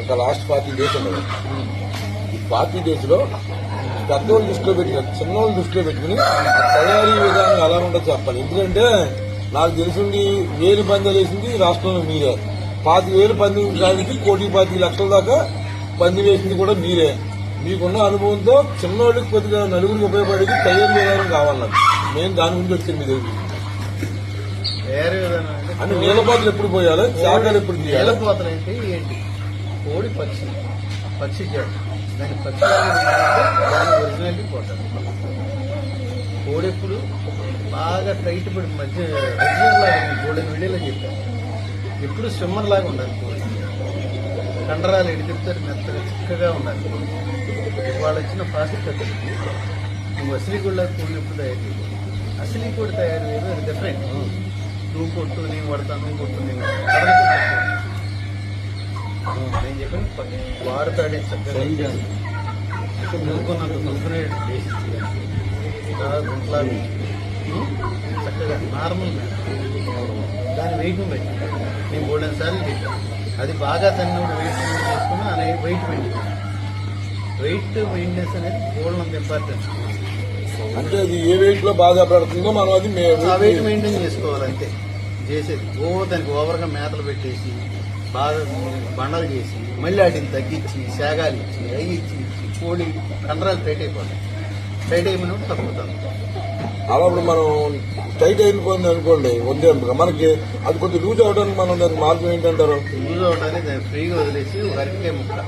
ఇంకా last forty days ఉండదు ఈ ఫార్టీ డేస్లో పెద్దోళ్ళు దృష్టిలో పెట్టుకుని చిన్నోళ్ళు దృష్టిలో పెట్టుకుని తయారీ విధానం ఎలా ఉంటుందో చెప్పాలి. ఎందుకంటే నాకు తెలిసింది వేలు పందాలు వేసింది రాష్ట్రంలో మీరే. పాతి వేలు పంది దానికి కోటి పాతి లక్షల దాకా పంది వేసింది కూడా మీరే. మీకున్న అనుభవంతో చిన్నోళ్ళకి కొద్దిగా నలుగురికి ఉపయోగపడేది తయారీ విధానం కావాలి నాకు. నేను దాని గురించి వచ్చాను మీ విధానం అంటే అంటే నీళ్ళపాతులు ఎప్పుడు పోయాలో? శాఖలు ఎప్పుడు తీయాలి? నీళ్ళపోతలు అంటే ఏంటి? కోడి పక్షి పక్షి జాతి దాని పక్షి దాని ఒరిజినాలిటీ పోతాడు కోడి ఎప్పుడు బాగా టైట్ పడి మధ్య ఒరిజినల్ లాగా కోడి వీడియోలో చెప్పాను. ఎప్పుడు స్విమ్మర్ లాగా ఉండాలి కోడి. కండరాలు ఎడితిస్తారు మెత్తగా చిక్కగా ఉండాలి వాళ్ళు వచ్చిన ప్లాస్టిక్ నువ్వు అసలీ కూడా కోడిని ఎప్పుడు తయారు చేయలేదు. అసలీ కూడా తయారు చేయదు అది డిఫరెంట్ నువ్వు కొట్టు నేను పడతాను నువ్వు కొట్టు నేను నేను చెప్పాను ప- వాడతాడే చక్కగా నువ్వుకున్నంత నువ్వుకునే గుంట్లాగా చక్కగా నార్మల్ దాని వెయిట్ బట్టి నేను మూడేళ్ళ సార్లు చెప్పాను అది బాగా తన్నప్పుడు వెయిట్ చేసుకుని అనే వెయిట్ మెయింటైన్ వెయిట్ మెయింటెనెన్స్ అనేది గోల్డ్ ఇంపార్టెంట్ అంటే అది ఏ వెయిట్లో బాగా పడుతుందో మనం అది మే- ఆ వెయిట్ మెయింటైన్ చేసుకోవాలి అంతే చేసేది. ఓ దానికి ఓవర్గా మేతలు పెట్టేసి బాగా బండలు చేసి మళ్ళీ వాటిని తగ్గించి శాగాలు ఇచ్చి అవి ఇచ్చి ఇచ్చి కోడి కండరాలు టైట్ అయిపోతాయి. టైట్ అయిపోయినప్పుడు తగ్గుతుంది అలా ఇప్పుడు మనం టైట్ అయిపోయింది అనుకోండి వద్దే. మనకి అది కొద్దిగా లూజ్ అవడానికి మనం దానికి మార్గం ఏంటంటారు? లూజ్ అవడానికి దాన్ని ఫ్రీగా వదిలేసి ఒక అరటికాయ ముక్క.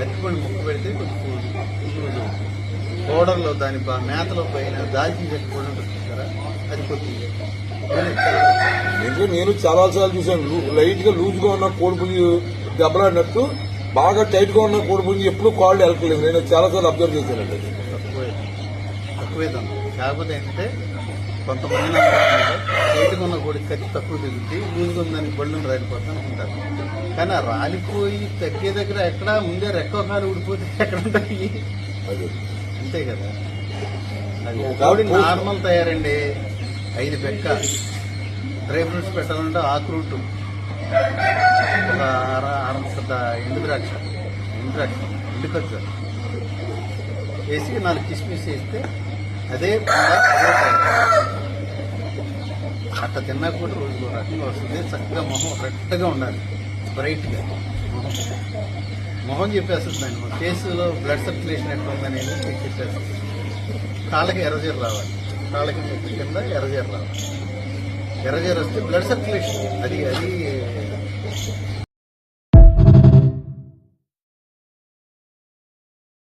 అరటిపండు ముక్క పెడితే కొంచెం లూజ్ అవుతుంది పౌడర్లో దాని మేతలో పైన దాల్చిన చెక్క కూడా ఉంటుంది అది కొద్దిగా. ఎందుకంటే నేను చాలా సార్లు చూశాను లైట్గా లూజ్గా ఉన్న కోడిపుంజి దెబ్బలాడినట్టు బాగా టైట్గా ఉన్న కోడిపుంజి ఎప్పుడు కాళ్ళు వెళ్ళలేదు నేను చాలా సార్లు అబ్జర్వ్ చేశానండి కాకపోతే ఏంటంటే కొంతమంది బయటకు ఉన్న కోడి కత్తి తక్కువ తిరుగుతుంది లూజ్గా ఉందని బళ్ళు రాలిపోతాను అనుకుంటారు కానీ రాలిపోయి తగ్గే దగ్గర ఎక్కడ ముందే రెక్క కాలు ఊడిపోతే ఎక్కడ ఉంటాయి? అంతే కదా. నార్మల్ తయారండి. ఐదు పెక్క. డ్రై ఫ్రూట్స్ పెట్టాలంటే ఆక్రూట్ ఒక అర అరముక్క ఎండు ద్రాక్ష. ఎండు ద్రాక్ష. ఎండు ఖర్చు వేసి నాలుగు కిస్మిస్ వేస్తే అదే అట్ట తిన్నా కూడా రోజు రకంగా వస్తుంది. చక్కగా మొహం రెట్టగా ఉండాలి. బ్రైట్గా. మొహం మొహం చెప్పేస్తుంది దాన్ని. ఫేస్లో బ్లడ్ సర్క్యులేషన్ ఎట్లా ఉందనేది చెప్పేస్తుంది. కాళ్ళకి ఎర్రజీర రావాలి. కాళ్ళకి ముక్కు కింద ఎర్రజీర రావాలి. ఎర్రజీర వస్తే బ్లడ్ సర్క్యులేషన్ అది అది